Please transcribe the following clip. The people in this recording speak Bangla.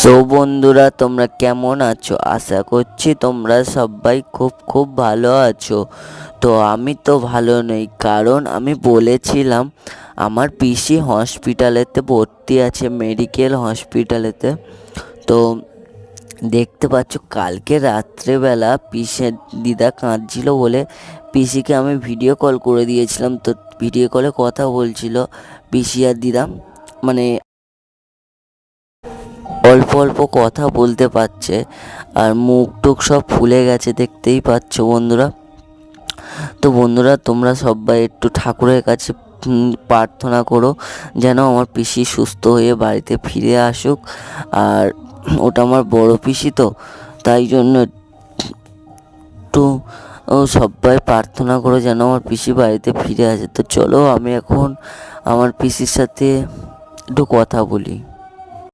সো বন্ধুরা, তোমরা কেমন আছো? আশা করছি তোমরা সবাই খুব খুব ভালো আছো। তো আমি তো ভালো নেই, কারণ আমি বলেছিলাম, আমার পিসি হসপিটালেতে ভর্তি আছে, মেডিকেল হসপিটালেতে। তো দেখতে পাচ্ছ, কালকে রাত্রেবেলা পিসের দিদা কাঁদছিল বলে পিসিকে আমি ভিডিও কল করে দিয়েছিলাম। তো ভিডিও কলে কথা বলছিল পিসি আর দিদা মানে অল্প অল্প কথা বলতে পারছে আর মুখ টুক সব ফুলে গেছে, দেখতেই পাচ্ছ বন্ধুরা। তো বন্ধুরা, তোমরা সবাই একটু ঠাকুরের কাছে প্রার্থনা করো যেন আমার পিসি সুস্থ হয়ে বাড়িতে ফিরে আসুক। আর ওটা আমার বড় পিসি তো, তাই জন্য একটু সবাই প্রার্থনা করো যেন আমার পিসি বাড়িতে ফিরে আসে। তো চলো আমি এখন আমার পিসির সাথে একটু কথা বলি।